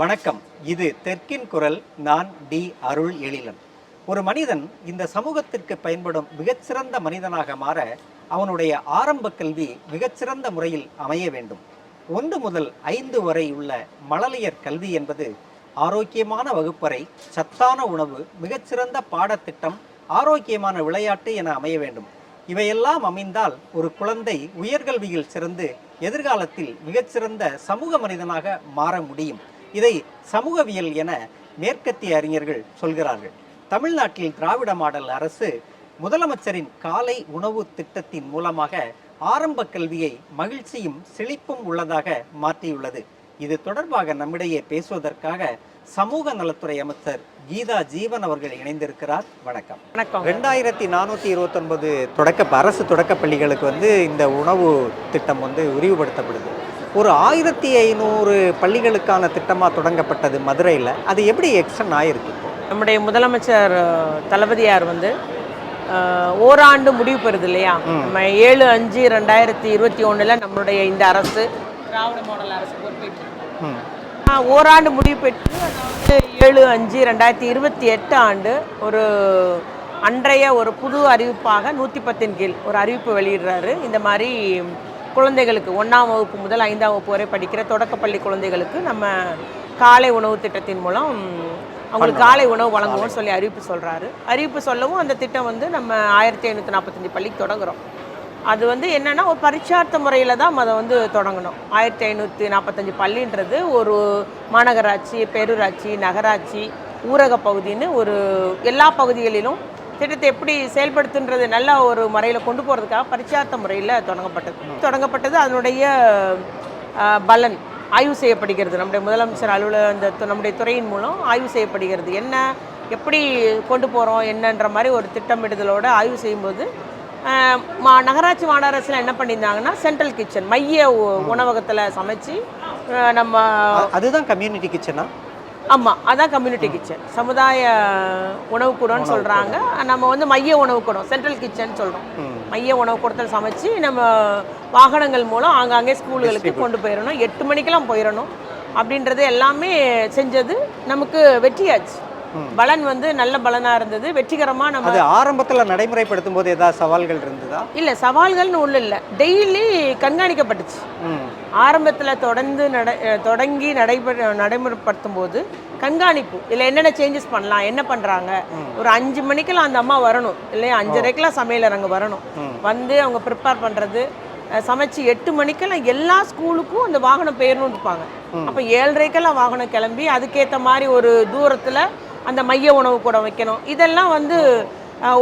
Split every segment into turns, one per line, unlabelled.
வணக்கம். இது தெற்கின் குரல் நான் டி அருள் எழிலன். ஒரு மனிதன் இந்த சமூகத்திற்கு பயன்படும் மிகச்சிறந்த மனிதனாக மாற அவனுடைய ஆரம்ப கல்வி மிகச்சிறந்த முறையில் அமைய வேண்டும். ஒன்று முதல் ஐந்து வரை உள்ள மழலையர் கல்வி என்பது ஆரோக்கியமான வகுப்பறை சத்தான உணவு மிகச்சிறந்த பாடத்திட்டம் ஆரோக்கியமான விளையாட்டு என அமைய வேண்டும். இவையெல்லாம் அமைந்தால் ஒரு குழந்தை உயர்கல்வியில் சிறந்து எதிர்காலத்தில் மிகச்சிறந்த சமூக மனிதனாக மாற முடியும். இதை சமூகவியல் என மேற்கத்திய அறிஞர்கள் சொல்கிறார்கள். தமிழ்நாட்டில் திராவிட மாடல் அரசு முதலமைச்சரின் காலை உணவு திட்டத்தின் மூலமாக ஆரம்ப கல்வியை மகிழ்ச்சியும் செழிப்பும் உள்ளதாக மாற்றியுள்ளது. இது தொடர்பாக நம்மிடையே பேசுவதற்காக சமூக நலத்துறை அமைச்சர் கீதா ஜீவன் அவர்கள் இணைந்திருக்கிறார். வணக்கம்.
வணக்கம்.
ரெண்டாயிரத்தி நானூற்றி இருபத்தொன்பது தொடக்க அரசு தொடக்கப் பள்ளிகளுக்கு வந்து இந்த உணவு திட்டம் வந்து விரிவுபடுத்தப்படுது. ஒரு ஆயிரத்தி ஐநூறு பள்ளிகளுக்கான திட்டமாக தொடங்கப்பட்டது மதுரையில். அது எப்படி எக்ஸ்டன் ஆயிருக்கு?
நம்முடைய முதலமைச்சர் தளபதியார் வந்து ஓராண்டு முடிவு பெறுது இல்லையா? நம்ம ஏழு அஞ்சு ரெண்டாயிரத்தி இருபத்தி ஒண்ணுல நம்மளுடைய இந்த அரசு திராவிட மாடல் அரசு பொறுப்பேற்று. ஓராண்டு முடிவு பெற்று அதாவது ஏழு அஞ்சு ரெண்டாயிரத்தி இருபத்தி எட்டு ஆண்டு ஒரு அன்றைய ஒரு புது அறிவிப்பாக நூற்றி பத்தின் கீழ் ஒரு அறிவிப்பு வெளியிடுறாரு. இந்த மாதிரி குழந்தைகளுக்கு ஒன்றாம் வகுப்பு முதல் ஐந்தாம் வகுப்பு வரை படிக்கிற தொடக்கப்பள்ளி குழந்தைகளுக்கு நம்ம காலை உணவு திட்டத்தின் மூலம் அவங்களுக்கு காலை உணவு வழங்குவோம்னு சொல்லி அறிவிப்பு சொல்கிறாரு அறிவிப்பு சொல்லவும் அந்த திட்டம் வந்து நம்ம ஆயிரத்தி ஐநூற்றி நாற்பத்தஞ்சு பள்ளிக்கு தொடங்குறோம். அது வந்து என்னன்னா ஒரு பரீட்சார்த்த முறையில் தான் அதை வந்து தொடங்கணும். ஆயிரத்தி ஐநூற்றி நாற்பத்தஞ்சு பள்ளின்றது ஒரு மாநகராட்சி பேரூராட்சி நகராட்சி ஊரக பகுதின்னு ஒரு எல்லா பகுதிகளிலும் திட்டத்தை எப்படி செயல்படுத்துன்றது நல்ல ஒரு முறையில் கொண்டு போகிறதுக்காக பரிச்சார்த்த முறையில் தொடங்கப்பட்டது. தொடங்கப்பட்டது அதனுடைய பலன் ஆய்வு செய்யப்படுகிறது. நம்முடைய முதலமைச்சர் அலுவலக அந்த நம்முடைய துறையின் மூலம் ஆய்வு செய்யப்படுகிறது. என்ன எப்படி கொண்டு போகிறோம் என்னன்ற மாதிரி ஒரு திட்டமிடுதலோடு ஆய்வு செய்யும்போது மா நகராட்சி மாநகராட்சியில் என்ன பண்ணியிருந்தாங்கன்னா சென்ட்ரல் கிச்சன் மைய உணவகத்தில் சமைச்சு நம்ம
அதுதான் கம்யூனிட்டி கிச்சனா
ஆமாம் அதான் கம்யூனிட்டி கிச்சன் சமுதாய உணவு கூடம்னு சொல்கிறாங்க நம்ம வந்து மைய உணவு கூடம் சென்ட்ரல் கிச்சன் சொல்கிறோம். மைய உணவு கூடத்தில் சமைச்சு நம்ம வாகனங்கள் மூலம் ஆங்காங்கே ஸ்கூல்களுக்கு கொண்டு போயிடணும் எட்டு மணிக்கெல்லாம் போயிடணும் அப்படின்றது எல்லாமே செஞ்சது நமக்கு வெற்றியாச்சு. பலன் வந்து நல்ல பலனாக இருந்தது. வெற்றிகரமாக நம்ம
அது ஆரம்பத்தில் நடைமுறைப்படுத்தும் போது ஏதாவது சவால்கள் இருந்ததா?
இல்லை சவால்கள்னு ஒன்றும் இல்லை. டெய்லி கண்காணிக்கப்பட்டுச்சு. ஆரம்பத்தில் தொடர்ந்து நட தொடங்கி நடைபெற நடைமுறைப்படுத்தும் போது கண்காணிப்பு. இதில் என்னென்ன சேஞ்சஸ் பண்ணலாம் என்ன பண்ணுறாங்க ஒரு அஞ்சு மணிக்கெல்லாம் அந்த அம்மா வரணும். இல்லையா? அஞ்சரைக்கெல்லாம் சமையலர் அங்கே வரணும். வந்து அவங்க ப்ரிப்பேர் பண்ணுறது சமைச்சு எட்டு மணிக்கெல்லாம் எல்லா ஸ்கூலுக்கும் அந்த வாகனம் போயிடணும்னு இருப்பாங்க. அப்போ ஏழரைக்கெல்லாம் வாகனம் கிளம்பி அதுக்கேற்ற மாதிரி ஒரு தூரத்தில் அந்த மைய உணவு கூட வைக்கணும். இதெல்லாம் வந்து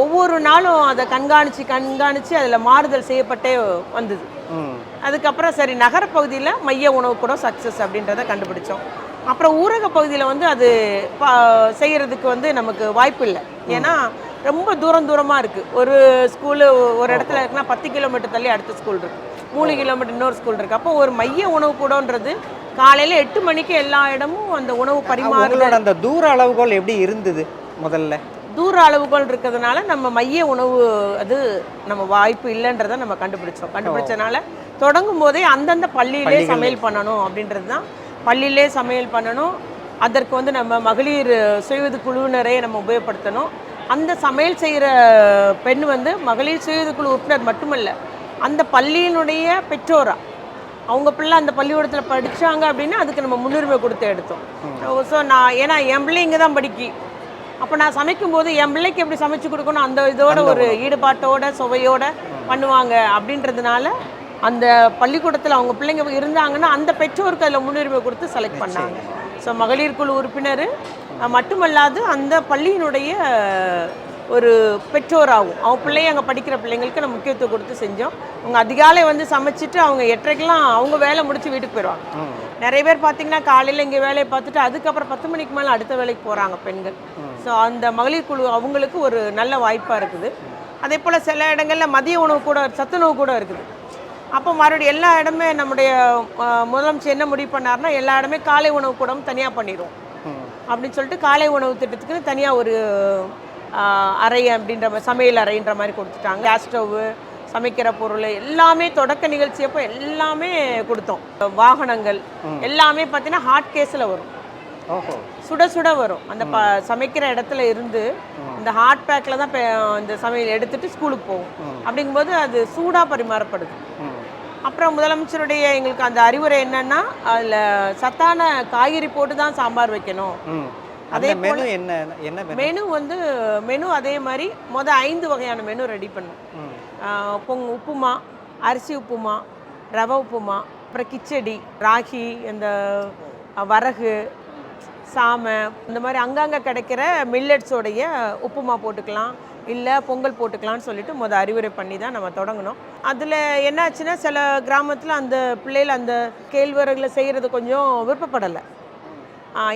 ஒவ்வொரு நாளும் அதை கண்காணித்து கண்காணித்து அதில் மாறுதல் செய்யப்பட்டே வந்தது. அதுக்கப்புறம் சரி நகரப்பகுதியில் மைய உணவு கூட சக்ஸஸ் அப்படின்றத கண்டுபிடிச்சோம். அப்புறம் ஊரக பகுதியில் வந்து அது செய்கிறதுக்கு வந்து நமக்கு வாய்ப்பு இல்லை. ஏன்னா ரொம்ப தூரம் தூரமாக இருக்குது ஒரு ஸ்கூலு ஒரு இடத்துல இருக்குன்னா பத்து கிலோமீட்டர் தள்ளி அடுத்த ஸ்கூல் இருக்குது மூணு கிலோமீட்டர் இன்னொரு ஸ்கூல் இருக்குது அப்போ ஒரு மைய உணவு கூடன்றது காலையில் எட்டு மணிக்கு எல்லா இடமும் அந்த உணவு பரிமாறுதல்.
அந்த தூர அளவுகோல் எப்படி இருந்தது முதல்ல?
தூர அளவுகோல் இருக்கிறதுனால நம்ம மைய உணவு அது நம்ம வாய்ப்பு இல்லைன்றதை நம்ம கண்டுபிடிச்சோம். கண்டுபிடிச்சனால தொடங்கும் போதே அந்தந்த பள்ளியிலே சமையல் பண்ணணும் அப்படின்றது தான் பள்ளியிலே சமையல் பண்ணணும். அதற்கு வந்து நம்ம மகளிர் சுயது குழுவினரை நம்ம உபயோகப்படுத்தணும். அந்த சமையல் செய்கிற பெண் வந்து மகளிர் சுயது குழு உறுப்பினர் மட்டுமல்ல அந்த பள்ளியினுடைய பெற்றோரா அவங்க பிள்ளை அந்த பள்ளிக்கூடத்தில் படிச்சாங்க அப்படின்னா அதுக்கு நம்ம முன்னுரிமை கொடுத்து எடுத்தோம். ஸோ நான் ஏன்னா என் பிள்ளை இங்கே தான் படிக்கி. அப்போ நான் சமைக்கும் போது என் பிள்ளைக்கு எப்படி சமைச்சு கொடுக்கணும்? அந்த இதோட ஒரு ஈடுபாட்டோட சுவையோட பண்ணுவாங்க அப்படின்றதுனால அந்த பள்ளிக்கூடத்தில் அவங்க பிள்ளைங்க இருந்தாங்கன்னா அந்த பெற்றோருக்கு அதில் முன்னுரிமை கொடுத்து செலக்ட் பண்ணாங்க. ஸோ மகளிர் குழு உறுப்பினர் மட்டுமல்லாது அந்த பள்ளியினுடைய ஒரு பெற்றோராகும் அவங்க பிள்ளைங்க அங்கே படிக்கிற பிள்ளைங்களுக்கு நம்ம முக்கியத்துவம் கொடுத்து செஞ்சோம். அவங்க அதிகாலை வந்து சமைச்சிட்டு அவங்க எட்டரைக்கெல்லாம் அவங்க வேலை முடிச்சு வீட்டுக்கு போயிடுவாங்க. நிறைய பேர் பார்த்தீங்கன்னா காலையில் இங்கே வேலையை பார்த்துட்டு அதுக்கப்புறம் பத்து மணிக்கு மேலே அடுத்த வேலைக்கு போகிறாங்க பெண்கள். ஸோ அந்த மகளிர் குழு அவங்களுக்கு ஒரு நல்ல வாய்ப்பாக இருக்குது. அதே போல் சில இடங்களில் மதிய உணவு கூட சத்துணவு கூட இருக்குது. அப்போ மறுபடியும் எல்லா இடமே நம்முடைய முதலமைச்சர் என்ன முடிவு பண்ணாருன்னா எல்லா இடமே காலை உணவு கூடம் தனியாக பண்ணிடுவோம். அப்படின்னு சொல்லிட்டு காலை உணவு திட்டத்துக்கு தனியாக ஒரு அறை அப்படின்ற மாதிரி சமையல் அறைன்ற மாதிரி கொடுத்துட்டாங்க. கேஸ் ஸ்டவ்வு சமைக்கிற பொருள் எல்லாமே தொடக்க நிகழ்ச்சி அப்போ எல்லாமே கொடுத்தோம். வாகனங்கள் எல்லாமே பார்த்தீங்கன்னா ஹாட் கேஸில் வரும். சுட சுட வரும். அந்த ப சமைக்கிற இடத்துல இருந்து இந்த ஹாட் பேக்கில் தான் இந்த சமையல் எடுத்துட்டு ஸ்கூலுக்கு போகும். அப்படிங்கும்போது அது சூடாக பரிமாறப்படுது. அப்புறம் முதலமைச்சருடைய எங்களுக்கு அந்த அறிவுரை என்னன்னா அதில் சத்தான காய்கறி போட்டு தான் சாம்பார் வைக்கணும். அதே
மெனு என்ன என்ன மெனு
வந்து மெனு அதே மாதிரி மொத ஐந்து வகையான மெனு ரெடி பண்ணும் பொங் உப்புமா அரிசி உப்புமா ரவை உப்புமா அப்புறம் கிச்சடி ராகி இந்த வரகு சாமை இந்த மாதிரி அங்கங்கே கிடைக்கிற மில்லட்ஸோடைய உப்புமா போட்டுக்கலாம் இல்லை பொங்கல் போட்டுக்கலாம்னு சொல்லிட்டு முத அறிவுரை பண்ணி தான் நம்ம தொடங்கினோம் அதில் என்னாச்சுன்னா சில கிராமத்தில் அந்த பிள்ளைகள் அந்த கேழ்வரகுல செய்கிறது கொஞ்சம் விருப்பப்படலை.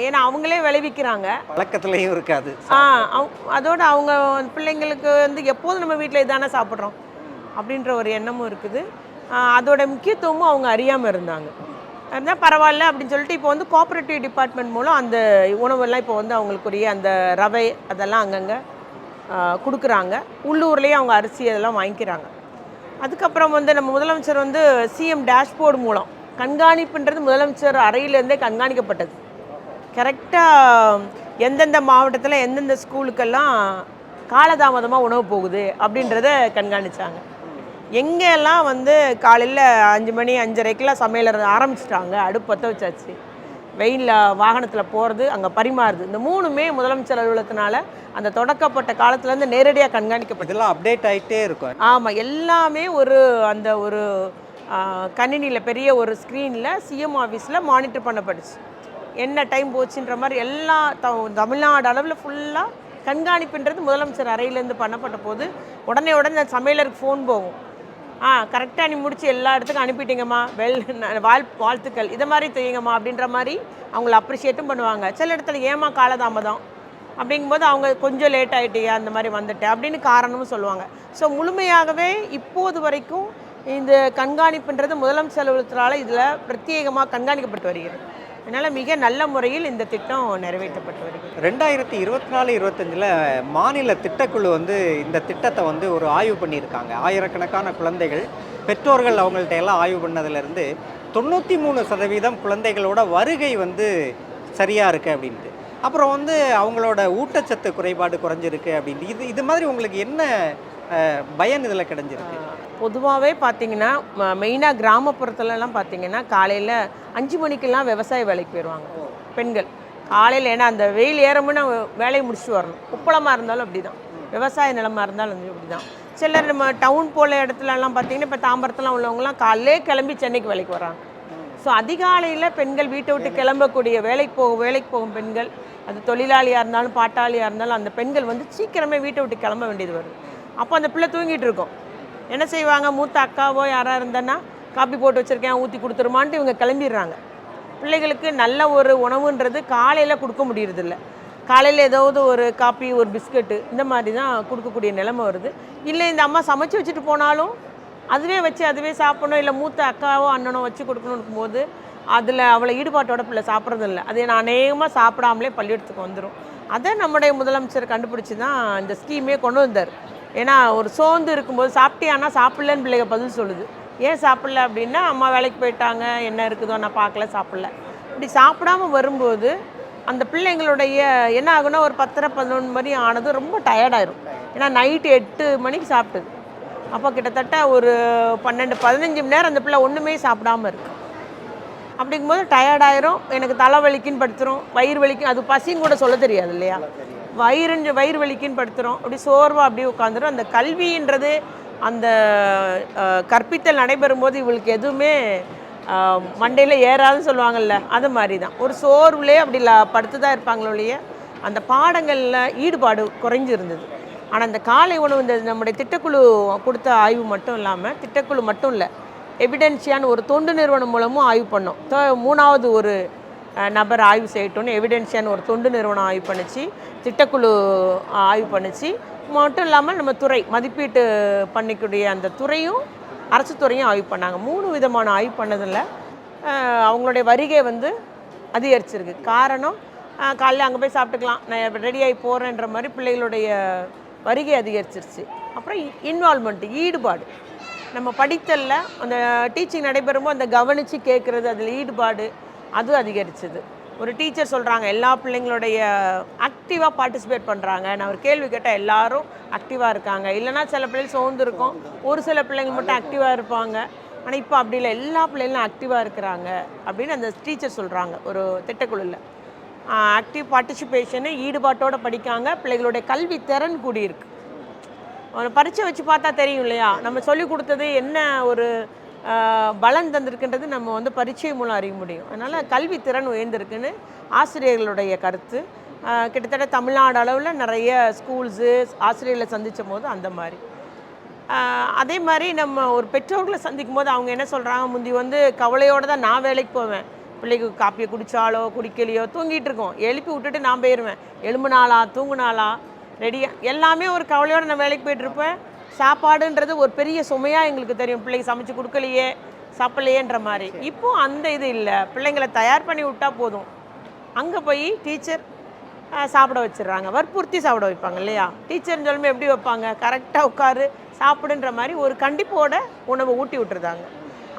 ஏன்னா அவங்களே விளைவிக்கிறாங்க.
பழக்கத்துலேயும் இருக்காது.
ஆ அதோட அவங்க பிள்ளைங்களுக்கு வந்து எப்போதும் நம்ம வீட்டில் இதானே சாப்பிட்றோம் அப்படின்ற ஒரு எண்ணமும் இருக்குது. அதோட முக்கியத்துவமும் அவங்க அறியாமல் இருந்தாங்க. இருந்தால் பரவாயில்ல அப்படின்னு சொல்லிட்டு இப்போ வந்து கோஆப்ரேட்டிவ் டிபார்ட்மெண்ட் மூலம் அந்த உணவெல்லாம் இப்போ வந்து அவங்களுக்குரிய அந்த ரவை அதெல்லாம் அங்கங்கே கொடுக்குறாங்க. உள்ளூர்லேயே அவங்க அரிசி அதெல்லாம் வாங்கிக்கிறாங்க. அதுக்கப்புறம் வந்து நம்ம முதலமைச்சர் வந்து சிஎம் டேஷ்போர்டு மூலம் கண்காணிப்புன்றது முதலமைச்சர் அறையிலேருந்தே கண்காணிக்கப்பட்டது. கரெக்டாக எந்தெந்த மாவட்டத்தில் எந்தெந்த ஸ்கூலுக்கெல்லாம் காலதாமதமாக உணவு போகுது அப்படின்றத கண்காணிச்சாங்க. எங்கெல்லாம் வந்து காலையில் அஞ்சு மணி அஞ்சரைக்கெல்லாம் சமையல் ஆரம்பிச்சிட்டாங்க அடுப்பு பற்ற வச்சாச்சு. வெயிலில் வாகனத்தில் போகிறது அங்கே பரிமாறுது. இந்த மூணுமே முதலமைச்சர் அலுவலகத்தினால அந்த தொடக்கப்பட்ட காலத்துலேருந்து நேரடியாக கண்காணிக்கப்பட்டது.
இதெல்லாம் அப்டேட் ஆயிட்டே இருக்கும்.
ஆமாம் எல்லாமே ஒரு அந்த ஒரு கணினியில் பெரிய ஒரு ஸ்க்ரீனில் சிஎம் ஆஃபீஸில் மானிட்டர் பண்ணப்பட்டுச்சு. என்ன டைம் போச்சுன்ற மாதிரி எல்லா த- தமிழ்நாடு அளவில் ஃபுல்லாக கண்காணிப்புன்றது முதலமைச்சர் அறையிலேருந்து பண்ணப்பட்ட போது உடனே உடனே சமையலருக்கு ஃபோன் போகும். ஆ கரெக்டாக நீ முடிச்சு எல்லா இடத்துக்கும் அனுப்பிட்டீங்கம்மா. வெல் வாழ் வாழ்த்துக்கள். இதை மாதிரி தெரியுங்கம்மா அப்படின்ற மாதிரி அவங்கள அப்ரிஷியேட்டும் பண்ணுவாங்க. சில இடத்துல ஏமா காலதாமதம்? அப்படிங்கும்போது அவங்க கொஞ்சம் லேட் ஆகிட்டியா அந்த மாதிரி வந்துட்டேன் அப்படின்னு காரணமும் சொல்லுவாங்க. ஸோ முழுமையாகவே இப்போது வரைக்கும் இந்த கண்காணிப்புன்றது முதலமைச்சர் அலுவலகத்தினால இதில் பிரத்யேகமாக கண்காணிக்கப்பட்டு வருகிறது. அதனால் மிக நல்ல முறையில் இந்த திட்டம் நிறைவேற்றப்பட்டு வருகிறது.
ரெண்டாயிரத்தி இருபத்தி நாலு இருபத்தஞ்சில் மாநில திட்டக்குழு வந்து இந்த திட்டத்தை வந்து ஒரு ஆய்வு பண்ணியிருக்காங்க. ஆயிரக்கணக்கான குழந்தைகள் பெற்றோர்கள் அவங்கள்ட்ட எல்லாம் ஆய்வு பண்ணதுலேருந்து தொண்ணூற்றி மூணு சதவீதம் குழந்தைகளோட வருகை வந்து சரியாக இருக்குது அப்படின்ட்டு. அப்புறம் வந்து அவங்களோட ஊட்டச்சத்து குறைபாடு குறைஞ்சிருக்கு அப்படின்ட்டு. இது இது மாதிரி உங்களுக்கு என்ன பயன் இதில் கிடைஞ்சிருக்கு.
பொதுவாகவே பார்த்தீங்கன்னா மெயினாக கிராமப்புறத்துலலாம் பார்த்தீங்கன்னா காலையில் அஞ்சு மணிக்கெல்லாம் விவசாய வேலைக்கு போயிடுவாங்க பெண்கள். காலையில் ஏன்னா அந்த வெயில் ஏறமுன்னு வேலையை முடிச்சுட்டு வரணும். உப்பளமாக இருந்தாலும் அப்படி தான் விவசாய நிலமாக இருந்தாலும் அப்படி தான் சிலர் நம்ம டவுன் போல இடத்துலலாம் பார்த்தீங்கன்னா இப்போ தாம்பரத்துலாம் உள்ளவங்கலாம் காலையிலே கிளம்பி சென்னைக்கு வேலைக்கு வராங்க. ஸோ அதிகாலையில் பெண்கள் வீட்டை விட்டு கிளம்பக்கூடிய வேலைக்கு போகும் வேலைக்கு போகும் பெண்கள் அது தொழிலாளியாக இருந்தாலும் பாட்டாளியாக இருந்தாலும் அந்த பெண்கள் வந்து சீக்கிரமே வீட்டை விட்டு கிளம்ப வேண்டியது வருது. அப்போ அந்த பிள்ளை தூங்கிட்டு இருக்கும். என்ன செய்வாங்க? மூத்த அக்காவோ யாராக இருந்தேன்னா காப்பி போட்டு வச்சுருக்கேன் ஊற்றி கொடுத்துருமான்ட்டு இவங்க கிளம்பிடுறாங்க. பிள்ளைகளுக்கு நல்ல ஒரு உணவுன்றது காலையில் கொடுக்க முடியறதில்ல. காலையில் ஏதாவது ஒரு காப்பி ஒரு பிஸ்கட்டு இந்த மாதிரி தான் கொடுக்கக்கூடிய நிலைமை வருது. இல்லை இந்த அம்மா சமைச்சு வச்சுட்டு போனாலும் அதுவே வச்சு அதுவே சாப்பிடணும். இல்லை மூத்த அக்காவோ அண்ணனோ வச்சு கொடுக்கணும் போது அதில் அவளை ஈடுபாட்டோட பிள்ளை சாப்பிட்றது இல்லை அது நான் அநேகமாக சாப்பிடாமலே பள்ளியிடத்துக்கு வந்துடும் அதை நம்முடைய முதலமைச்சர் கண்டுபிடிச்சி தான் இந்த ஸ்கீமே கொண்டு வந்தார். ஏன்னா ஒரு சோர்ந்து இருக்கும்போது சாப்பிட்டியானா சாப்பிட்லன்னு பிள்ளைங்க பதில் சொல்லுது. ஏன் சாப்பிடல அப்படின்னா அம்மா வேலைக்கு போயிட்டாங்க என்ன இருக்குதோ நான் பார்க்கல சாப்பிடல. இப்படி சாப்பிடாம வரும்போது அந்த பிள்ளைங்களுடைய என்ன ஆகுனா ஒரு பத்தரை பதினொன்று மணி ஆனது ரொம்ப டயர்டாயிரும் ஏன்னா நைட்டு எட்டு மணிக்கு சாப்பிட்டது. அப்போ கிட்டத்தட்ட ஒரு பன்னெண்டு பதினஞ்சு மணி நேரம் அந்த பிள்ளை ஒன்றுமே சாப்பிடாம இருக்கு. அப்படிங்கும்போது டயர்டாயிரும் எனக்கு தலைவலிக்குன்னு படுத்துரும் வயிறு வலிக்கும் அது பசின்னு கூட சொல்ல தெரியாது இல்லையா? வயிறு வயிறு வலிக்குன்னு படுத்துகிறோம் அப்படி சோர்வாக அப்படியே உட்காந்துரும் அந்த கல்வின்றது அந்த கற்பித்தல் கற்பித்தல் நடைபெறும்போது இவளுக்கு எதுவுமே மண்டையில் ஏறாதுன்னு சொல்லுவாங்கள்ல அது மாதிரி தான் ஒரு சோர்வுலே அப்படி ல படுத்து தான் இருப்பாங்களோ ஒழிய அந்த பாடங்களில் ஈடுபாடு குறைஞ்சிருந்தது. ஆனால் இந்த காலை உணவு இந்த நம்முடைய திட்டக்குழு கொடுத்த ஆய்வு மட்டும் இல்லாமல் திட்டக்குழு மட்டும் இல்லை எவிடென்சியான்னு ஒரு தொண்டு நிறுவனம் மூலமும் ஆய்வு பண்ணோம். மூணாவது ஒரு நபர் ஆய்வு செய்யட்டும்னு எவிடென்சியான ஒரு தொண்டு நிறுவனம் ஆய்வு பண்ணிச்சு திட்டக்குழு ஆய்வு பண்ணிச்சு. மட்டும் இல்லாமல் நம்ம துறை மதிப்பீட்டு பண்ணிக்கூடிய அந்த துறையும் அரசு துறையும் ஆய்வு பண்ணாங்க. மூணு விதமான ஆய்வு பண்ணதில் அவங்களுடைய வருகை வந்து அதிகரிச்சிருக்கு. காரணம் காலையில் அங்கே போய் சாப்பிட்டுக்கலாம். நான் ரெடியாகி போகிறேன்ற மாதிரி பிள்ளைகளுடைய வருகை அதிகரிச்சிருச்சு. அப்புறம் இன்வால்மெண்ட் ஈடுபாடு. நம்ம படித்தல்ல அந்த டீச்சிங் நடைபெறும்போது அந்த கவனித்து கேட்குறது அதில் ஈடுபாடு அது அதிகரிச்சது. ஒரு டீச்சர் சொல்கிறாங்க எல்லா பிள்ளைங்களுடைய ஆக்டிவாக பார்ட்டிசிபேட் பண்ணுறாங்க நான் ஒரு கேள்வி கேட்டால் எல்லாரும் ஆக்டிவாக இருக்காங்க. இல்லைன்னா சில பிள்ளைகள் சோர்ந்து இருக்கும். ஒரு சில பிள்ளைங்க மட்டும் ஆக்டிவாக இருப்பாங்க. ஆனால் இப்போ அப்படி இல்லை. எல்லா பிள்ளைங்களும் ஆக்டிவாக இருக்கிறாங்க அப்படின்னு அந்த டீச்சர் சொல்கிறாங்க ஒரு திட்டக்குழுவில் ஆக்டிவ் பார்ட்டிசிபேஷனு ஈடுபாட்டோடு படிக்காங்க. பிள்ளைகளுடைய கல்வி திறன் கூடியிருக்கு. அவனை பரீட்சை வச்சு பார்த்தா தெரியும் இல்லையா? நம்ம சொல்லி கொடுத்தது என்ன ஒரு பலன் தந்திருக்குன்றது நம்ம வந்து பரீட்சை மூலம் அறிய முடியும். அதனால் கல்வி திறன் உயர்ந்திருக்குன்னு ஆசிரியர்களுடைய கருத்து. கிட்டத்தட்ட தமிழ்நாடு அளவில் நிறைய ஸ்கூல்ஸு ஆசிரியர்களை சந்தித்த போது அந்த மாதிரி. அதே மாதிரி நம்ம ஒரு பெற்றோர்களை சந்திக்கும் போது அவங்க என்ன சொல்கிறாங்க முந்தி வந்து கவலையோடு தான் நான் வேலைக்கு போவேன். பிள்ளைக்கு காப்பியை குடித்தாலோ குடிக்கலையோ தூங்கிட்டு இருக்கோம். எழுப்பி விட்டுட்டு நான் போயிடுவேன் எலும்புனாளா தூங்குனாளா ரெடியாக எல்லாமே ஒரு கவலையோடு நான் வேலைக்கு போயிட்டுருப்பேன் சாப்பாடுன்றது ஒரு பெரிய சுமையாக எங்களுக்கு தெரியும். பிள்ளைக்கு சமைச்சு கொடுக்கலையே சாப்பிடலையேன்ற மாதிரி. இப்போ அந்த இது இல்லை. பிள்ளைங்களை தயார் பண்ணி விட்டா போதும். அங்கே போய் டீச்சர் சாப்பிட வச்சிடுறாங்க. வற்புறுத்தி சாப்பிட வைப்பாங்க இல்லையா? டீச்சர்னு சொல்லும்போது எப்படி வைப்பாங்க? கரெக்டாக உட்காரு சாப்பிடுன்ற மாதிரி ஒரு கண்டிப்போட உணவை ஊட்டி விட்டுருந்தாங்க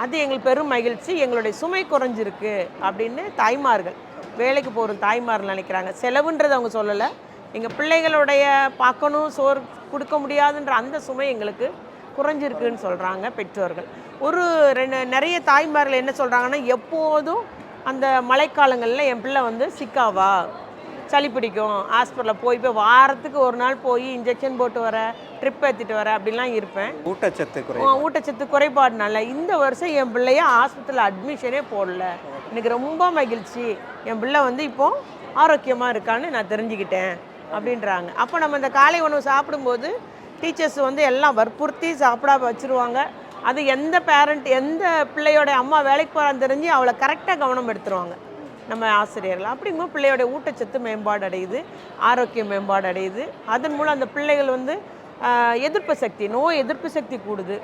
அது எங்களுக்கு பெரும் மகிழ்ச்சி. எங்களுடைய சுமை குறைஞ்சிருக்கு அப்படின்னு தாய்மார்கள் வேலைக்கு போகிற தாய்மார்கள் நினைக்கிறாங்க. செலவுன்றது அவங்க சொல்லலை. எங்கள் பிள்ளைகளுடைய பார்க்கணும் சோறு கொடுக்க முடியாதுன்ற அந்த சுமை எங்களுக்கு குறைஞ்சிருக்குன்னு சொல்கிறாங்க பெற்றோர்கள். ஒரு ரெண்டு நிறைய தாய்மார்கள் என்ன சொல்கிறாங்கன்னா எப்போதும் அந்த மழைக்காலங்களில் என் பிள்ளை வந்து சிக்காவா? சளி பிடிக்கும். ஹாஸ்பிட்டலில் போய் போய் வாரத்துக்கு ஒரு நாள் போய் இன்ஜெக்ஷன் போட்டு வர ட்ரிப் ஏற்றிட்டு வர அப்படிலாம் இருப்பேன்.
ஊட்டச்சத்து
ஊட்டச்சத்து குறைபாடுனால இந்த வருஷம் என் பிள்ளைய ஆஸ்பத்திரியில் அட்மிஷனே போடல. எனக்கு ரொம்ப மகிழ்ச்சி. என் பிள்ளை வந்து இப்போ ஆரோக்கியமாக இருக்கான்னு நான் தெரிஞ்சுக்கிட்டேன். அப்படின்றாங்க. அப்போ நம்ம இந்த காலை உணவு சாப்பிடும்போது டீச்சர்ஸ் வந்து எல்லாம் வற்புறுத்தி சாப்பிட வச்சுருவாங்க. அது எந்த பேரண்ட் எந்த பிள்ளையோட அம்மா வேலைக்கு போகிறான்னு தெரிஞ்சு அவளை கரெக்டாக கவனம் எடுத்துருவாங்க. நம்ம ஆசிரியர்கள். அப்படிங்கும்போது பிள்ளையோட ஊட்டச்சத்து மேம்பாடு அடையுது ஆரோக்கியம் மேம்பாடு அடையுது. அதன் மூலம் அந்த பிள்ளைகள் வந்து எதிர்ப்பு சக்தி நோய் எதிர்ப்பு சக்தி கூடுது.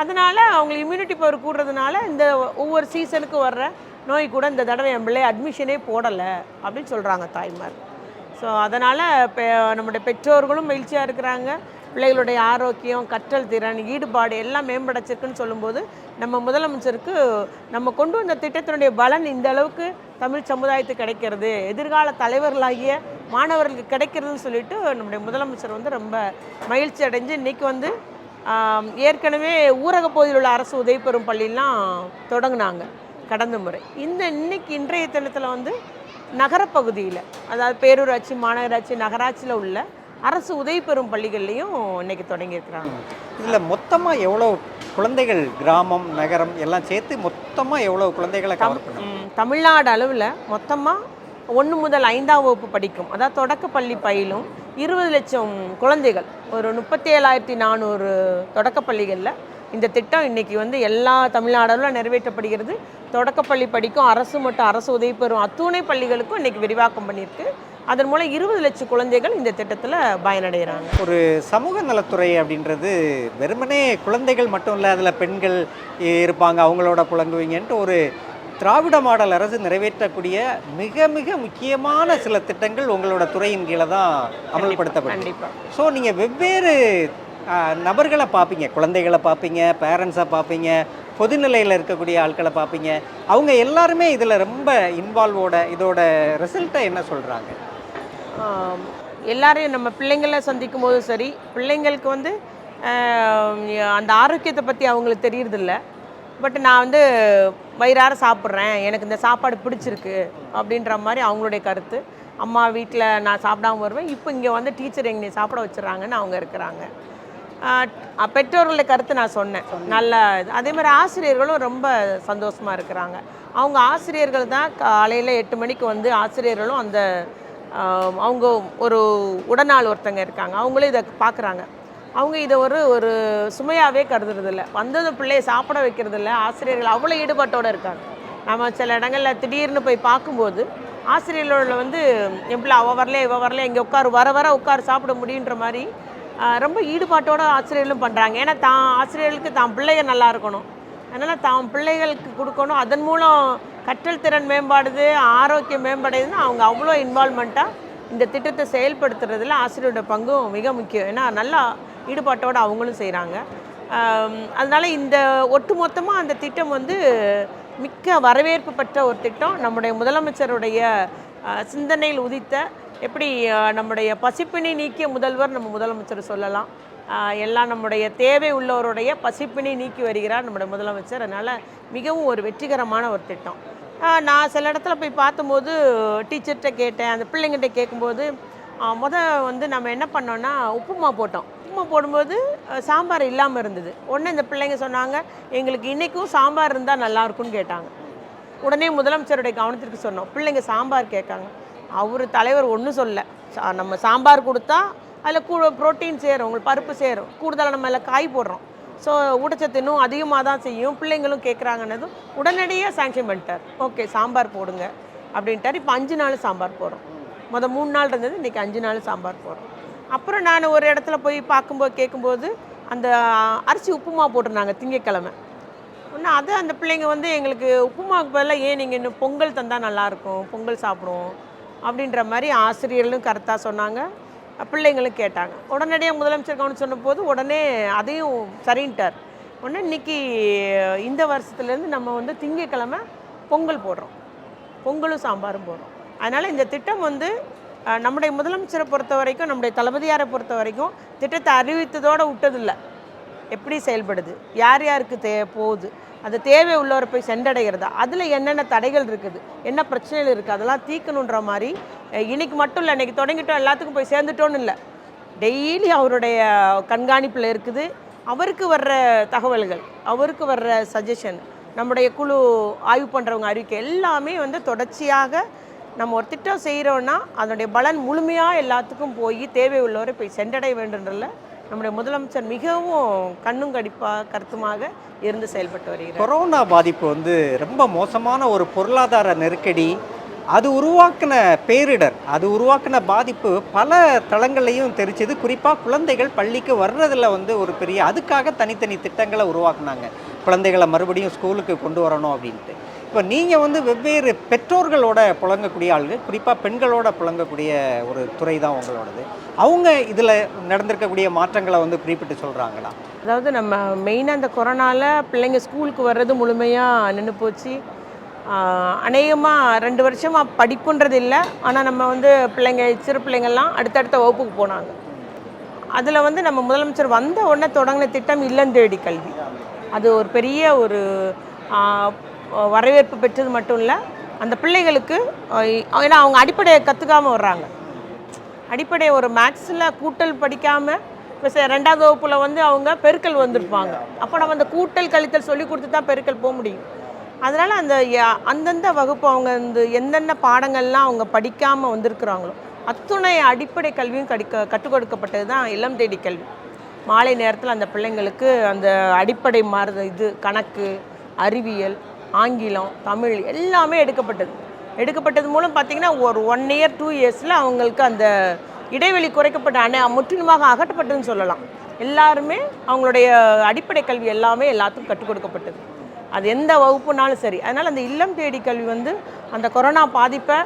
அதனால் அவங்களுக்கு இம்யூனிட்டி பவர் கூடுறதுனால இந்த ஒவ்வொரு சீசனுக்கு வர்ற நோய் கூட இந்த தடவை என் பிள்ளை அட்மிஷனே போடலை அப்படின்னு சொல்கிறாங்க தாய்மார்கள். ஸோ அதனால் இப்போ நம்முடைய பெற்றோர்களும் மகிழ்ச்சியாக இருக்கிறாங்க. பிள்ளைகளுடைய ஆரோக்கியம் கற்றல் திறன் ஈடுபாடு எல்லாம் மேம்படைச்சிருக்குன்னு சொல்லும்போது நம்ம முதலமைச்சருக்கு நம்ம கொண்டு வந்த திட்டத்தினுடைய பலன் இந்த அளவுக்கு தமிழ் சமுதாயத்துக்கு கிடைக்கிறது. எதிர்கால தலைவர்களாகிய மாணவர்களுக்கு கிடைக்கிறதுன்னு சொல்லிட்டு நம்முடைய முதலமைச்சர் வந்து ரொம்ப மகிழ்ச்சி அடைஞ்சு இன்றைக்கி வந்து ஏற்கனவே ஊரக பகுதியில் உள்ள அரசு உதவி பெறும் பள்ளியெலாம் தொடங்கினாங்க கடந்த முறை. இந்த இன்னைக்கு இன்றைய தினத்தில் வந்து நகரப்பகுதியில் அதாவது பேரூராட்சி மாநகராட்சி நகராட்சியில் உள்ள அரசு உதவி பெறும் பள்ளிகள்லையும் இன்னைக்கு தொடங்கியிருக்கிறாங்க
இதில் மொத்தமாக எவ்வளோ குழந்தைகள் கிராமம் நகரம் எல்லாம் சேர்த்து மொத்தமாக எவ்வளோ குழந்தைகளை கவர் பண்ணும்
தமிழ்நாடு அளவில் மொத்தமாக ஒன்று முதல் ஐந்தாம் வகுப்பு படிக்கும் அதாவது தொடக்கப்பள்ளி பயிலும் இருபது லட்சம் குழந்தைகள். ஒரு முப்பத்தி ஏழாயிரத்தி நானூறு தொடக்கப்பள்ளிகளில் இந்த திட்டம் இன்னைக்கு வந்து எல்லா தமிழ்நாடு அளவில் நிறைவேற்றப்படுகிறது. தொடக்கப்பள்ளி படிக்கும் அரசு மற்றும் அரசு உதவி பெறும் அத்துணை பள்ளிகளுக்கும் இன்னைக்கு விரிவாக்கம் பண்ணியிருக்கு. அதன் மூலம் இருபது லட்சம் குழந்தைகள் இந்த திட்டத்தில் பயனடைகிறாங்க.
ஒரு சமூக நலத்துறை அப்படின்றது வெறுமனே குழந்தைகள் மட்டும் இல்லை அதில் பெண்கள் இருப்பாங்க அவங்களோட புழங்குவீங்கன்ட்டு ஒரு திராவிட மாடல் அரசு நிறைவேற்றக்கூடிய மிக மிக முக்கியமான சில திட்டங்கள் உங்களோட துறையின் கீழே தான் அமல்படுத்தப்படும் ஸோ நீங்கள் வெவ்வேறு நபர்களை பார்ப்பீங்க குழந்தைகளை பார்ப்பீங்க பேரண்ட்ஸை பார்ப்பீங்க பொதுநிலையில் இருக்கக்கூடிய ஆட்களை பார்ப்பீங்க. அவங்க எல்லாருமே இதில் ரொம்ப இன்வால்வோட இதோட ரிசல்ட்டை என்ன சொல்கிறாங்க
எல்லாரையும் நம்ம பிள்ளைங்களை சந்திக்கும் போதும் சரி பிள்ளைங்களுக்கு வந்து அந்த ஆரோக்கியத்தை பற்றி அவங்களுக்கு தெரியறதில்ல. பட் நான் வந்து வயிறார சாப்பிட்றேன் எனக்கு இந்த சாப்பாடு பிடிச்சிருக்கு அப்படின்ற மாதிரி அவங்களுடைய கருத்து. அம்மா வீட்டில் நான் சாப்பிடாம வருவேன். இப்போ இங்கே வந்து டீச்சர் எங்கே சாப்பிட வச்சுறாங்கன்னு அவங்க இருக்கிறாங்க. பெற்றோர்களுடைய கருத்து நான் சொன்னேன். நல்ல அதே மாதிரி ஆசிரியர்களும் ரொம்ப சந்தோஷமாக இருக்கிறாங்க. அவங்க ஆசிரியர்கள் தான் காலையில் எட்டு மணிக்கு வந்து ஆசிரியர்களும் அந்த அவங்க ஒரு உடனாள் ஒருத்தங்க இருக்காங்க. அவங்களும் இதை பார்க்குறாங்க. அவங்க இதை ஒரு ஒரு சுமையாகவே கருதுறதில்ல. வந்தது பிள்ளையை சாப்பிட வைக்கிறதில்ல. ஆசிரியர்கள் அவ்வளோ ஈடுபாட்டோடு இருக்காங்க. நம்ம சில இடங்களில் திடீர்னு போய் பார்க்கும்போது ஆசிரியர்களோட வந்து எப்படி அவ அவள் வரல இவ வரல இங்கே உட்காரு வர வர உட்கார் சாப்பிட முடியுன்ற மாதிரி ரொம்ப ஈடுபாட்டோட ஆசிரியர்களும் பண்ணுறாங்க ஏன்னா தான் ஆசிரியர்களுக்கு தான் பிள்ளைகள் நல்லா இருக்கணும். அதனால் தான் பிள்ளைகளுக்கு கொடுக்கணும். அதன் மூலம் கற்றல் திறன் மேம்பாடுது ஆரோக்கியம் மேம்படையுதுன்னு அவங்க அவ்வளோ இன்வால்மெண்ட்டாக இந்த திட்டத்தை செயல்படுத்துறதுல ஆசிரியரோட பங்கும் மிக முக்கியம். ஏன்னா நல்லா ஈடுபாட்டோடு அவங்களும் செய்கிறாங்க அதனால் இந்த ஒட்டுமொத்தமாக அந்த திட்டம் வந்து மிக்க வரவேற்பு பெற்ற ஒரு திட்டம். நம்முடைய முதலமைச்சருடைய சிந்தனையில் உதித்த எப்படி நம்முடைய பசிப்பினி நீக்கிய முதல்வர் நம்ம முதலமைச்சர் சொல்லலாம். எல்லாம் நம்முடைய தேவை உள்ளவருடைய பசிப்பினை நீக்கி வருகிறார் நம்முடைய முதலமைச்சர். அதனால் மிகவும் ஒரு வெற்றிகரமான ஒரு திட்டம். நான் சில இடத்துல போய் பார்த்தும்போது டீச்சர்கிட்ட கேட்டேன் அந்த பிள்ளைங்கிட்ட கேட்கும்போது அஹ், முத வந்து நம்ம என்ன பண்ணோன்னா உப்புமா போட்டோம். உப்புமா போடும்போது சாம்பார் இல்லாமல் இருந்தது. உடனே இந்த பிள்ளைங்க சொன்னாங்க எங்களுக்கு இன்றைக்கும் சாம்பார் இருந்தால் நல்லாயிருக்கும்னு கேட்டாங்க. உடனே முதலமைச்சருடைய கவனத்திற்கு சொன்னோம். பிள்ளைங்க சாம்பார் கேட்காங்க. அவர் தலைவர் ஒன்றும் சொல்ல சா- நம்ம சாம்பார் கொடுத்தா அதில் கூட ப்ரோட்டீன் சேரும் உங்களுக்கு பருப்பு சேரும். கூடுதலாக நம்ம அதில் காய் போடுறோம். ஸோ ஊட்டச்சத்து இன்னும் அதிகமாக தான் செய்யும். பிள்ளைங்களும் கேட்குறாங்கன்னதும் உடனடியாக சாங்ஷன் பண்ணிட்டார். ஓகே சாம்பார் போடுங்க அப்படின்ட்டார். இப்போ அஞ்சு நாள் சாம்பார் போடுறோம். மொதல் மூணு நாள் இருந்தது இன்றைக்கி அஞ்சு நாள் சாம்பார் போடுறோம். அப்புறம் நான் ஒரு இடத்துல போய் பார்க்கும்போது கேட்கும்போது அந்த அரிசி உப்புமா போட்டிருந்தாங்க திங்கக்கிழமை. ஒன்று அது அந்த பிள்ளைங்க வந்து எங்களுக்கு உப்புமாவுக்கு பதிலாக ஏன் நீங்கள் இன்னும் பொங்கல் தந்தால் நல்லாயிருக்கும் பொங்கல் சாப்பிடுவோம். அப்படின்ற மாதிரி ஆசிரியர்களும் கரெக்டாக சொன்னாங்க. பிள்ளைங்களும் கேட்டாங்க. உடனடியாக முதலமைச்சர் கவனம் சொன்னபோது உடனே அதையும் சரின்ட்டார். உடனே இன்றைக்கி இந்த வருஷத்துலேருந்து நம்ம வந்து திங்கக்கிழமை பொங்கல் போடுறோம். பொங்கலும் சாம்பாரும் போடுறோம். அதனால் இந்த திட்டம் வந்து நம்முடைய முதலமைச்சரை பொறுத்த வரைக்கும் நம்முடைய தளபதியாரை பொறுத்த வரைக்கும் திட்டத்தை அறிவித்ததோடு விட்டதில்லை. எப்படி செயல்படுது? யார் யாருக்கு தே போகுது? அது தேவை உள்ளவரை போய் சென்றடைகிறது. அதில் என்னென்ன தடைகள் இருக்குது? என்ன பிரச்சனைகள் இருக்குது? அதெல்லாம் தீர்க்கணுன்ற மாதிரி இன்னைக்கு மட்டும் இல்லை இன்னைக்கு தொடங்கிட்டோம் எல்லாத்துக்கும் போய் சேர்ந்துட்டோன்னு இல்லை. டெய்லி அவருடைய கண்காணிப்பில் இருக்குது. அவருக்கு வர்ற தகவல்கள் அவருக்கு வர்ற சஜஷன் நம்முடைய குழு ஆய்வு பண்ணுறவங்க அறிவிக்கை எல்லாமே வந்து தொடர்ச்சியாக நம்ம ஒரு திட்டம் செய்கிறோன்னா அதனுடைய பலன் முழுமையாக எல்லாத்துக்கும் போய் தேவை உள்ளவரை போய் சென்றடைய வேண்டும்ன்றல நம்முடைய முதலமைச்சர் மிகவும் கண்ணும் கடிப்பாக கருத்துமாக இருந்து செயல்பட்டு வருகிறார்.
கொரோனா பாதிப்பு வந்து ரொம்ப மோசமான ஒரு பொருளாதார நெருக்கடி அது உருவாக்கின பேரிடர் அது உருவாக்கின பாதிப்பு பல தளங்களையும் தெரிச்சது குறிப்பாக குழந்தைகள் பள்ளிக்கு வர்றதில் வந்து ஒரு பெரிய அதுக்காக தனித்தனி திட்டங்களை உருவாக்குனாங்க. குழந்தைகளை மறுபடியும் ஸ்கூலுக்கு கொண்டு வரணும் அப்படின்ட்டு. இப்போ நீங்கள் வந்து வெவ்வேறு பெற்றோர்களோட புழங்கக்கூடிய ஆளுங்க குறிப்பாக பெண்களோட புழங்கக்கூடிய ஒரு துறை தான் உங்களோடது. அவங்க இதில் நடந்திருக்கக்கூடிய மாற்றங்களை வந்து குறிப்பிட்டு சொல்கிறாங்களா
அதாவது நம்ம மெயினாக அந்த கொரோனாவில் பிள்ளைங்க ஸ்கூலுக்கு வர்றது முழுமையாக நின்று போச்சு. அநேகமாக ரெண்டு வருஷமாக படிப்புன்றது இல்லை. ஆனால் நம்ம வந்து பிள்ளைங்க சிறு பிள்ளைங்கள்லாம் அடுத்தடுத்த வகுப்புக்கு போனாங்க. அதில் வந்து நம்ம முதலமைச்சர் வந்த உடனே தொடங்கின திட்டம் இல்லம் தேடி கல்வி. அது ஒரு பெரிய ஒரு வரவேற்பு பெற்றது மட்டும் இல்லை அந்த பிள்ளைகளுக்கு ஏன்னா அவங்க அடிப்படையை கற்றுக்காமல் வர்றாங்க. அடிப்படை ஒரு மேக்ஸில் கூட்டல் படிக்காமல் இப்போ ச- ரெண்டாவது வகுப்பில் வந்து அவங்க பெருக்கல் வந்திருப்பாங்க. அப்போ நம்ம அந்த கூட்டல் கழித்தல் சொல்லி கொடுத்து தான் பெருக்கல் போக முடியும். அதனால் அந்த அந்தந்த வகுப்பு அவங்க இந்த எந்தெந்த பாடங்கள்லாம் அவங்க படிக்காமல் வந்திருக்கிறாங்களோ அத்துணை அடிப்படை கல்வியும் கடிக்க கற்றுக் கொடுக்கப்பட்டது தான் இளம் தேடி கல்வி. மாலை நேரத்தில் அந்த பிள்ளைங்களுக்கு அந்த அடிப்படை மாறு இது கணக்கு அறிவியல் ஆங்கிலம் தமிழ் எல்லாமே எடுக்கப்பட்டது. எடுக்கப்பட்டது மூலம் பார்த்தீங்கன்னா ஒரு ஒன் இயர் டூ இயர்ஸில் அவங்களுக்கு அந்த இடைவெளி குறைக்கப்பட்ட அனை முற்றிலுமாக அகற்றப்பட்டதுன்னு சொல்லலாம். எல்லாருமே அவங்களுடைய அடிப்படை கல்வி எல்லாமே எல்லாத்துக்கும் கற்றுக் கொடுக்கப்பட்டது. அது எந்த வகுப்புனாலும் சரி. அதனால் அந்த இல்லம் தேடி கல்வி வந்து அந்த கொரோனா பாதிப்பை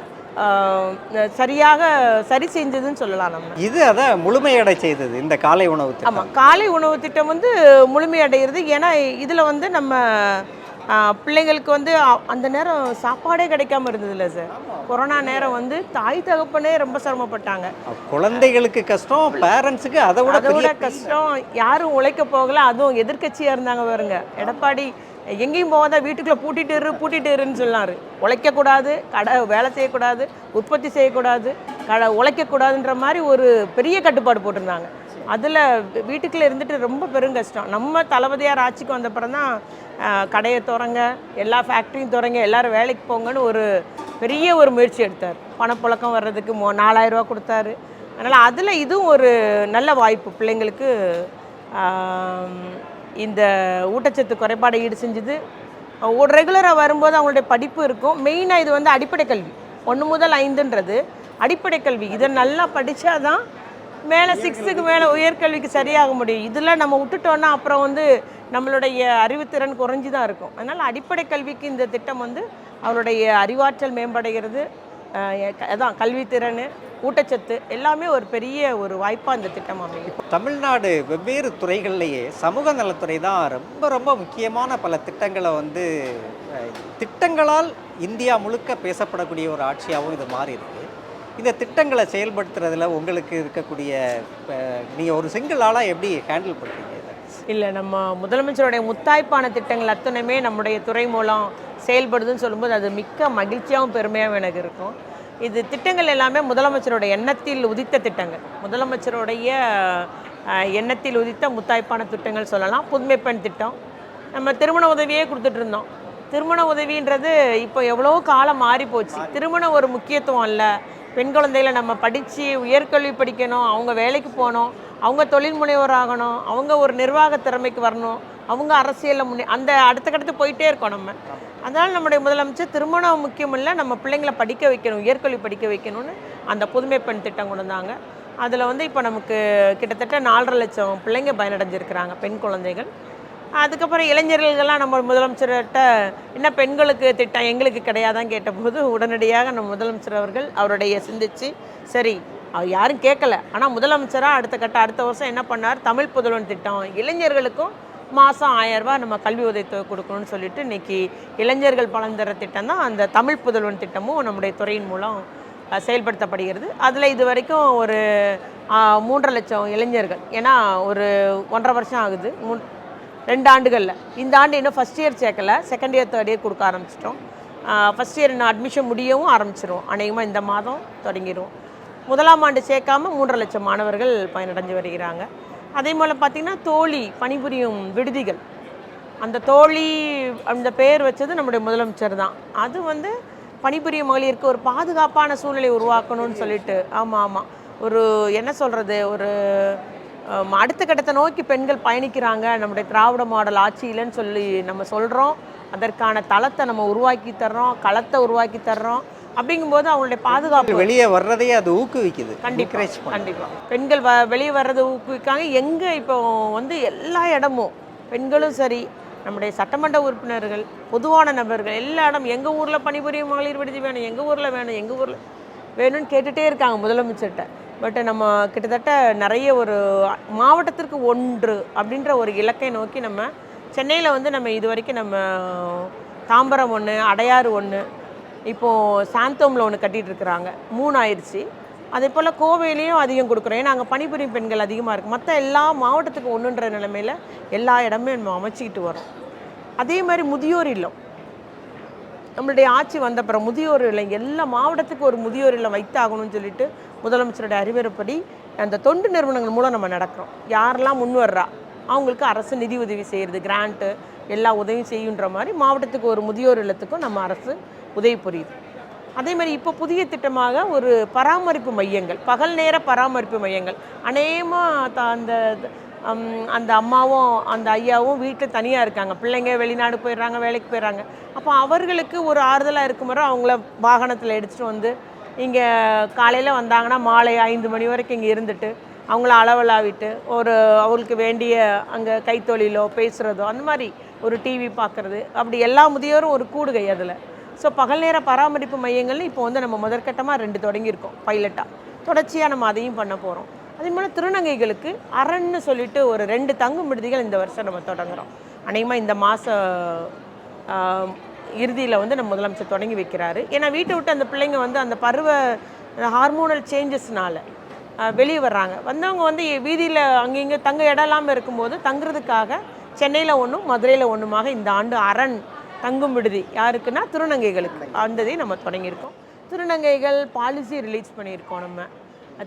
சரியாக சரி செஞ்சதுன்னு சொல்லலாம் நம்ம.
இது அதை முழுமையடை செய்தது இந்த காலை உணவு
ஆமாம் காலை உணவு திட்டம் வந்து முழுமையடைகிறது. ஏன்னா இதில் வந்து நம்ம பிள்ளைங்களுக்கு வந்து அந்த நேரம் சாப்பாடே கிடைக்காம இருந்ததில்ல சார். கொரோனா நேரம் வந்து தாய் தகப்பனே ரொம்ப சிரமப்பட்டாங்க.
குழந்தைகளுக்கு கஷ்டம் பேரண்ட்ஸுக்கு அதை விட
அதை விட கஷ்டம். யாரும் உழைக்க போகல அதுவும் எதிர்க்கட்சியாக இருந்தாங்க பாருங்க. எடப்பாடி எங்கேயும் போகாத வீட்டுக்குள்ளே பூட்டிட்டு இரு பூட்டிட்டு இருன்னு சொன்னார். உழைக்கக்கூடாது கடை வேலை செய்யக்கூடாது உற்பத்தி செய்யக்கூடாது கடை உழைக்கக்கூடாதுன்ற மாதிரி ஒரு பெரிய கட்டுப்பாடு போட்டிருந்தாங்க. அதில் வீட்டுக்குள்ளே இருந்துட்டு ரொம்ப பெரும் கஷ்டம். நம்ம தளபதியார் ஆட்சிக்கு வந்தப்புறம் தான் கடையை திறங்க எல்லா ஃபேக்ட்ரியும் திறங்க எல்லாரும் வேலைக்கு போங்கன்னு ஒரு பெரிய ஒரு முயற்சி எடுத்தார். பணப்புழக்கம் வர்றதுக்கு மோ நாலாயிரரூவா கொடுத்தாரு. அதனால் அதில் இதுவும் ஒரு நல்ல வாய்ப்பு. பிள்ளைங்களுக்கு இந்த ஊட்டச்சத்து குறைபாடை ஈடு செஞ்சுது. ஒரு ரெகுலராக வரும்போது அவங்களுடைய படிப்பு இருக்கும். மெயினாக இது வந்து அடிப்படை கல்வி. ஒன்று முதல் ஐந்துன்றது அடிப்படை கல்வி. இதை நல்லா படித்தா தான் மேலே சிக்ஸுக்கு மேலே உயர்கல்விக்கு சரியாக முடியும். இதில் நம்ம விட்டுட்டோன்னா அப்புறம் வந்து நம்மளுடைய அறிவுத்திறன் குறைஞ்சி தான் இருக்கும். அதனால் அடிப்படை கல்விக்கு இந்த திட்டம் வந்து அவருடைய அறிவாற்றல் மேம்படுகிறது. அதான் கல்வித்திறன் ஊட்டச்சத்து எல்லாமே ஒரு பெரிய ஒரு வாய்ப்பாக இந்த திட்டம் அமையும்
தமிழ்நாடு வெவ்வேறு துறைகள்லேயே சமூக நலத்துறை தான் ரொம்ப ரொம்ப முக்கியமான பல திட்டங்களை வந்து திட்டங்களால் இந்தியா முழுக்க பேசப்படக்கூடிய ஒரு ஆட்சியாகவும் இது மாறி இருக்கு இந்த திட்டங்களை செயல்படுத்துறதுல உங்களுக்கு இருக்கக்கூடிய நீங்கள் ஒரு சிங்கிள் ஆளாக எப்படி ஹேண்டில் பண்ணுறீங்க
இல்லை நம்ம முதலமைச்சருடைய முத்தாய்ப்பான திட்டங்கள் அத்தனையுமே நம்முடைய துறை மூலம் செயல்படுதுன்னு சொல்லும்போது அது மிக்க மகிழ்ச்சியாகவும் பெருமையாகவும் எனக்கு இருக்கும். இது திட்டங்கள் எல்லாமே முதலமைச்சரோட எண்ணத்தில் உதித்த திட்டங்கள். முதலமைச்சருடைய எண்ணத்தில் உதித்த முத்தாய்ப்பான திட்டங்கள் சொல்லலாம். புதுமை பெண் திட்டம். நம்ம திருமண உதவியே கொடுத்துட்டு இருந்தோம். திருமண உதவின்றது இப்போ எவ்வளோ காலம் மாறி போச்சு. திருமணம் ஒரு முக்கியத்துவம் இல்லை பெண் குழந்தைகளை நம்ம படித்து உயர்கல்வி படிக்கணும் அவங்க வேலைக்கு போகணும் அவங்க தொழில் முனைவர் ஆகணும் அவங்க ஒரு நிர்வாக திறமைக்கு வரணும் அவங்க அரசியலில் முன்னே அந்த அடுத்த கட்டத்து போயிட்டே இருக்கோம் நம்ம. அதனால் நம்முடைய முதலமைச்சர் திருமணம் முக்கியம் இல்லை நம்ம பிள்ளைங்களை படிக்க வைக்கணும் உயர்கல்வி படிக்க வைக்கணும்னு அந்த புதுமை பெண் திட்டம் கொண்டு வந்தாங்க. அதில் வந்து இப்போ நமக்கு கிட்டத்தட்ட நாலரை லட்சம் பிள்ளைங்க பயனடைஞ்சிருக்கிறாங்க பெண் குழந்தைகள். அதுக்கப்புறம் இளைஞர்கள்லாம் நம்ம முதலமைச்சர்கிட்ட என்ன பெண்களுக்கு திட்டம் எங்களுக்கு கிடையாதான் கேட்டபோது உடனடியாக நம்ம முதலமைச்சர் அவர்கள் அவருடைய சிந்திச்சு சரி அவர் யாரும் கேட்கல. ஆனால் முதலமைச்சராக அடுத்த கட்ட அடுத்த வருஷம் என்ன பண்ணார்? தமிழ் புதல்வன் திட்டம். இளைஞர்களுக்கும் மாதம் ஆயிரம் ரூபாய் நம்ம கல்வி உதவித்தொகை கொடுக்கணும்னு சொல்லிட்டு இன்னைக்கு இளைஞர்கள் பலன் தர திட்டம் தான். அந்த தமிழ் புதல்வன் திட்டமும் நம்முடைய துறையின் மூலம் செயல்படுத்தப்படுகிறது. அதில் இது வரைக்கும் ஒரு மூன்றரை லட்சம் இளைஞர்கள். ஏன்னா ஒரு ஒன்றரை வருஷம் ஆகுது. மூ ரெண்டு ஆண்டுகளில். இந்த ஆண்டு இன்னும் ஃபஸ்ட் இயர் சேர்க்கலை. செகண்ட் இயர் தேர்ட் இயர் கொடுக்க ஆரம்பிச்சிட்டோம். ஃபஸ்ட் இயர் இன்னும் அட்மிஷன் முடியவும் ஆரம்பிச்சிருவோம். அநேகமாக இந்த மாதம் தொடங்கிடுவோம் முதலாம் ஆண்டு சேர்க்காம மூன்றரை லட்சம் மாணவர்கள் பயனடைஞ்சு வருகிறாங்க. அதே போல் பார்த்திங்கன்னா தோழி பணிபுரியும் விடுதிகள். அந்த தோழி அந்த பெயர் வச்சது நம்முடைய முதலமைச்சர் தான். அது வந்து பணிபுரியும் மகளிருக்கு ஒரு பாதுகாப்பான சூழ்நிலை உருவாக்கணும்னு சொல்லிட்டு. ஆமாம் ஆமாம் ஒரு என்ன சொல்கிறது ஒரு அடுத்த கட்டத்தை நோக்கி பெண்கள் பயணிக்கிறாங்க. நம்முடைய திராவிட மாடல் ஆட்சியிலன்னு சொல்லி நம்ம சொல்கிறோம் அதற்கான தளத்தை நம்ம உருவாக்கி தர்றோம். களத்தை உருவாக்கி தர்றோம். அப்படிங்கும்போது அவங்களுடைய பாதுகாப்பு
வெளியே வர்றதையே அது ஊக்குவிக்குது.
கண்டிப்பா
encourage பண்ணுது.
கண்டிப்பா. பெண்கள் வ வெளியே வர்றதை ஊக்குவிக்காங்க. எங்க இப்போ வந்து எல்லா இடமும் பெண்களும் சரி நம்முடைய சட்டமன்ற உறுப்பினர்கள் பொதுவான நபர்கள் எல்லா இடம் எங்க ஊர்ல பணிபுரியும் மகளிர் விடுதி வேணும் எங்க ஊர்ல வேணும் எங்க ஊர்ல வேணும்னு கேட்டுட்டே இருக்காங்க முதலமைச்சர்கிட்ட. பட் நம்ம கிட்டத்தட்ட நிறைய ஒரு மாவட்டத்திற்கு ஒன்று அப்படின்ற ஒரு இலக்கை நோக்கி நம்ம சென்னையில் வந்து நம்ம இது வரைக்கும் நம்ம தாம்பரம் ஒன்று அடையாறு ஒன்று இப்போது சாந்தோமில் ஒன்று கட்டிகிட்டு இருக்கிறாங்க மூணு ஆயிடுச்சு அதே போல் கோவையிலையும் அதிகம் கொடுக்குறோம். ஏன்னா அங்கே பணிபுரியும் பெண்கள் அதிகமாக இருக்குது மற்ற எல்லா மாவட்டத்துக்கு ஒன்றுன்ற நிலமையில் எல்லா இடமே நம்ம அமைச்சிக்கிட்டு வரோம். அதே மாதிரி முதியோர் இல்லம். நம்மளுடைய ஆட்சி வந்த பிறகு முதியோர் இல்லம் எல்லா மாவட்டத்துக்கு ஒரு முதியோர் இல்லம் வைத்தாகணும்னு சொல்லிட்டு முதலமைச்சருடைய அறிவுரைப்படி அந்த தொண்டு நிறுவனங்கள் மூலம் நம்ம நடக்கிறோம். யாரெல்லாம் முன் வர்றா அவங்களுக்கு அரசு நிதி உதவி செய்கிறது கிராண்ட்டு எல்லா உதவியும் செய்யுன்ற மாதிரி மாவட்டத்துக்கு ஒரு முதியோர் இல்லத்துக்கும் நம்ம அரசு உதவி புரியுது. அதே மாதிரி இப்போ புதிய திட்டமாக ஒரு பராமரிப்பு மையங்கள் பகல் நேர பராமரிப்பு மையங்கள் அநேகமாக அந்த அந்த அம்மாவும் அந்த ஐயாவும் வீட்டில் தனியாக இருக்காங்க. பிள்ளைங்க வெளிநாடு போயிடுறாங்க வேலைக்கு போயிடுறாங்க. அப்போ அவர்களுக்கு ஒரு ஆறுதலாக இருக்கும் அவங்கள வாகனத்தில் எடுத்துகிட்டு வந்து இங்கே காலையில் வந்தாங்கன்னா மாலை ஐந்து மணி வரைக்கும் இங்கே இருந்துட்டு அவங்கள அளவலாவிட்டு ஒரு அவங்களுக்கு வேண்டிய அங்கே கைத்தொழிலோ பேசுகிறதோ அந்த மாதிரி ஒரு டிவி பார்க்குறது அப்படி எல்லா முதியோரும் ஒரு கூடுகை அதில். ஸோ பகல் நேர பராமரிப்பு மையங்கள்னு இப்போ வந்து நம்ம முதற்கட்டமாக ரெண்டு தொடங்கியிருக்கோம் பைலட்டாக தொடர்ச்சியாக நம்ம அதையும் பண்ண போகிறோம் அதே போல் திருநங்கைகளுக்கு அரண்னு சொல்லிட்டு ஒரு ரெண்டு தங்கும் விடுதிகள் இந்த வருஷம் நம்ம தொடங்குறோம். அநேகமாக இந்த மாதம் இறுதியில் வந்து நம்ம முதலமைச்சர் தொடங்கி வைக்கிறாரு. ஏன்னா வீட்டை விட்டு அந்த பிள்ளைங்க வந்து அந்த பருவ ஹார்மோனல் சேஞ்சஸ்னால வெளியே வர்றாங்க. வந்தவங்க வந்து வீதியில் அங்கங்கே தங்க இடம் இல்லாமல் இருக்கும்போது தங்குறதுக்காக சென்னையில் ஒன்றும் மதுரையில் ஒன்றுமாக இந்த ஆண்டு அரண் தங்கும் விடுதி யாருக்குன்னா திருநங்கைகளுக்கு. அந்த இதை நம்ம தொடங்கியிருக்கோம். திருநங்கைகள் பாலிசி ரிலீஸ் பண்ணியிருக்கோம் நம்ம.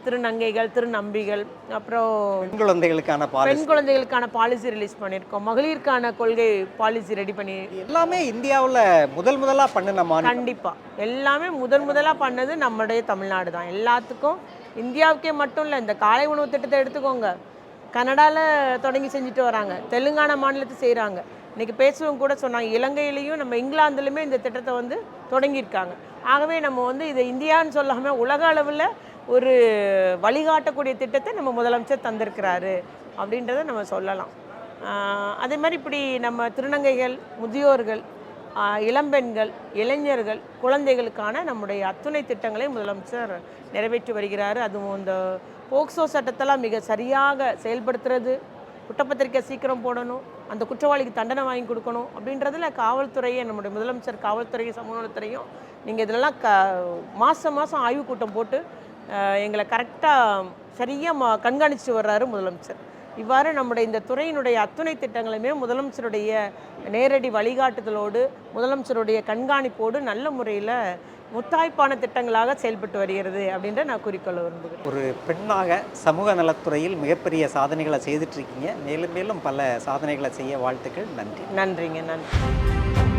திருநங்கைகள் திருநம்பிகள் அப்புறம்
பெண் குழந்தைகளுக்கான பாலிசி
பெண் குழந்தைகளுக்கான பாலிசி ரிலீஸ் பண்ணியிருக்கோம். மகளிருக்கான கொள்கை பாலிசி ரெடி பண்ணி
எல்லாமே இந்தியாவுல முதல் முதலா பண்ணின மாநிலம்.
கண்டிப்பா. எல்லாமே முதல் முதலா பண்ணது நம்முடைய தமிழ்நாடு தான். எல்லாத்துக்கும் இந்தியாவுக்கே மட்டும் இல்லை இந்த காலை உணவு திட்டத்தை எடுத்துக்கோங்க. கனடால தொடங்கி செஞ்சுட்டு வராங்க. தெலுங்கானா மாநிலத்தை செய்கிறாங்க இன்னைக்கு பேசுறவங்க கூட சொன்னாங்க இலங்கையிலையும் நம்ம இங்கிலாந்துலையுமே இந்த திட்டத்தை வந்து தொடங்கியிருக்காங்க. ஆகவே நம்ம வந்து இதை இந்தியான்னு சொல்லாமல் உலக அளவில் ஒரு வழிகாட்டக்கூடிய திட்டத்தை நம்ம முதலமைச்சர் தந்திருக்கிறாரு அப்படின்றத நம்ம சொல்லலாம். அதே மாதிரி இப்படி நம்ம திருநங்கைகள் முதியோர்கள் இளம்பெண்கள் இளைஞர்கள் குழந்தைகளுக்கான நம்முடைய அத்துணை திட்டங்களை முதலமைச்சர் நிறைவேற்றி வருகிறார். அதுவும் இந்த போக்சோ சட்டத்தெல்லாம் மிக சரியாக செயல்படுத்துறது. குற்றப்பத்திரிக்கை சீக்கிரம் போடணும். அந்த குற்றவாளிக்கு தண்டனை வாங்கி கொடுக்கணும் அப்படின்றதுல காவல்துறையை நம்முடைய முதலமைச்சர் காவல்துறையும் சமூக நலத்துறையும் நீங்கள் இதெல்லாம் க மாதம் மாதம் ஆய்வு கூட்டம் போட்டு எங்களை கரெக்டாக சரியாக மா கண்காணித்து வர்றாரு முதலமைச்சர். இவ்வாறு நம்முடைய இந்த துறையினுடைய அத்துணை திட்டங்களுமே முதலமைச்சருடைய நேரடி வழிகாட்டுதலோடு முதலமைச்சருடைய கண்காணிப்போடு நல்ல முறையில் முத்தாய்ப்பான திட்டங்களாக செயல்பட்டு வருகிறது அப்படின்ற நான் குறிக்கொள்ள விரும்புகிறேன்.
ஒரு பெண்ணாக சமூக நலத்துறையில் மிகப்பெரிய சாதனைகளை செய்துட்டு இருக்கீங்க. மேலும் மேலும் பல சாதனைகளை செய்ய வாழ்த்துக்கள். நன்றி.
நன்றிங்க நன்றி.